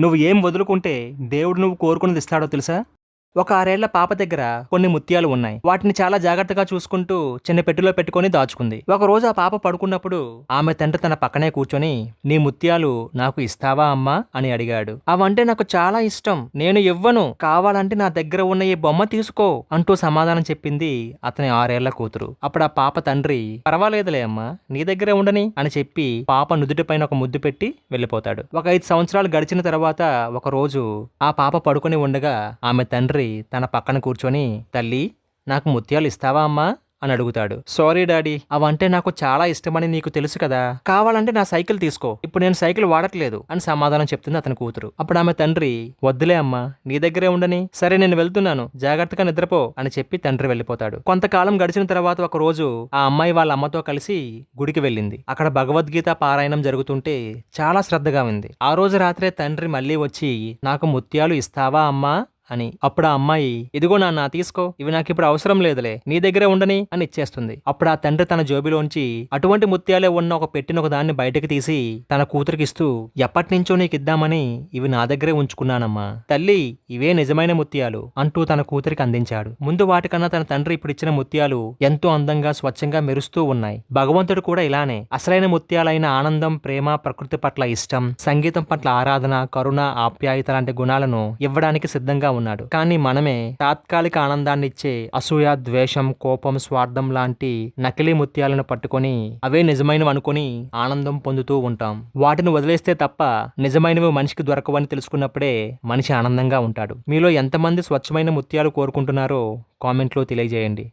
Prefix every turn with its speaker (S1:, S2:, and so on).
S1: నువ్వు ఏం వదులుకుంటే దేవుడు నువ్వు కోరుకున్నది ఇస్తాడో తెలుసా? ఒక ఆరేళ్ళ పాప దగ్గర కొన్ని ముత్యాలు ఉన్నాయి. వాటిని చాలా జాగ్రత్తగా చూసుకుంటూ చిన్న పెట్టెలో పెట్టుకొని దాచుకుంది. ఒక రోజు ఆ పాప పడుకున్నప్పుడు ఆమె తండ్రి తన పక్కనే కూర్చొని నీ ముత్యాలు నాకు ఇస్తావా అమ్మా? అని అడిగాడు. అవంటే నాకు చాలా ఇష్టం. నేను ఇవ్వను. కావాలంటే నా దగ్గర ఉన్న ఈ బొమ్మ తీసుకో అంటూ సమాధానం చెప్పింది అతని ఆరేళ్ళ కూతురు. అప్పుడు ఆ పాప తండ్రి పర్వాలేదులే అమ్మా నీ దగ్గరే ఉండని అని చెప్పి పాప నుదుటిపైన ఒక ముద్దు పెట్టి వెళ్ళిపోతాడు. ఒక ఐదు సంవత్సరాలు గడిచిన తర్వాత ఒక రోజు ఆ పాప పడుకొని ఉండగా ఆమె తండ్రి తన పక్కన కూర్చొని తల్లి నాకు ముత్యాలు ఇస్తావా అమ్మా? అని అడుగుతాడు. సారీ డాడీ అవంటే నాకు చాలా ఇష్టమని నీకు తెలుసు కదా. కావాలంటే నా సైకిల్ తీసుకో. ఇప్పుడు నేను సైకిల్ వాడట్లేదు అని సమాధానం చెప్తుంది అతని కూతురు. అప్పుడు ఆమె తండ్రి వద్దులే అమ్మా నీ దగ్గరే ఉండని. సరే నేను వెళ్తున్నాను. జాగ్రత్తగా నిద్రపో అని చెప్పి తండ్రి వెళ్ళిపోతాడు. కొంతకాలం గడిచిన తర్వాత ఒక రోజు ఆ అమ్మాయి వాళ్ళ అమ్మతో కలిసి గుడికి వెళ్ళింది. అక్కడ భగవద్గీత పారాయణం జరుగుతుంటే చాలా శ్రద్ధగా ఉంది. ఆ రోజు రాత్రే తండ్రి మళ్ళీ వచ్చి నాకు ముత్యాలు ఇస్తావా అమ్మా? అని. అప్పుడు ఆ అమ్మాయి ఇదిగో నాన్న తీసుకో. ఇవి నాకు ఇప్పుడు అవసరం లేదులే. నీ దగ్గరే ఉండని అని ఇచ్చేస్తుంది. అప్పుడు ఆ తండ్రి తన జోబిలోంచి అటువంటి ముత్యాలే ఉన్న ఒక పెట్టిన ఒక దాన్ని బయటకు తీసి తన కూతురికి ఇస్తూ ఎప్పటి నుంచో నీకు ఇద్దామని ఇవి నా దగ్గరే ఉంచుకున్నానమ్మా. తల్లి ఇవే నిజమైన ముత్యాలు అంటూ తన కూతురికి అందించాడు. ముందు వాటికన్నా తన తండ్రి ఇప్పుడు ఇచ్చిన ముత్యాలు ఎంతో అందంగా స్వచ్ఛంగా మెరుస్తూ ఉన్నాయి. భగవంతుడు కూడా ఇలానే. అసలైన ముత్యాలైన ఆనందం ప్రేమ ప్రకృతి పట్ల ఇష్టం సంగీతం పట్ల ఆరాధన కరుణ ఆప్యాయత లాంటి గుణాలను ఇవ్వడానికి సిద్ధంగా ఉన్నాడు. కానీ మనమే తాత్కాలిక ఆనందాన్ని ఇచ్చే అసూయ ద్వేషం కోపం స్వార్థం లాంటి నకిలీ ముత్యాలను పట్టుకొని అవే నిజమైనవి అనుకొని ఆనందం పొందుతూ ఉంటాం. వాటిని వదిలేస్తే తప్ప నిజమైనవి మనిషికి దొరకవని తెలుసుకున్నప్పుడే మనిషి ఆనందంగా ఉంటాడు. మీలో ఎంతమంది స్వచ్ఛమైన ముత్యాలు కోరుకుంటున్నారో కామెంట్లో తెలియజేయండి.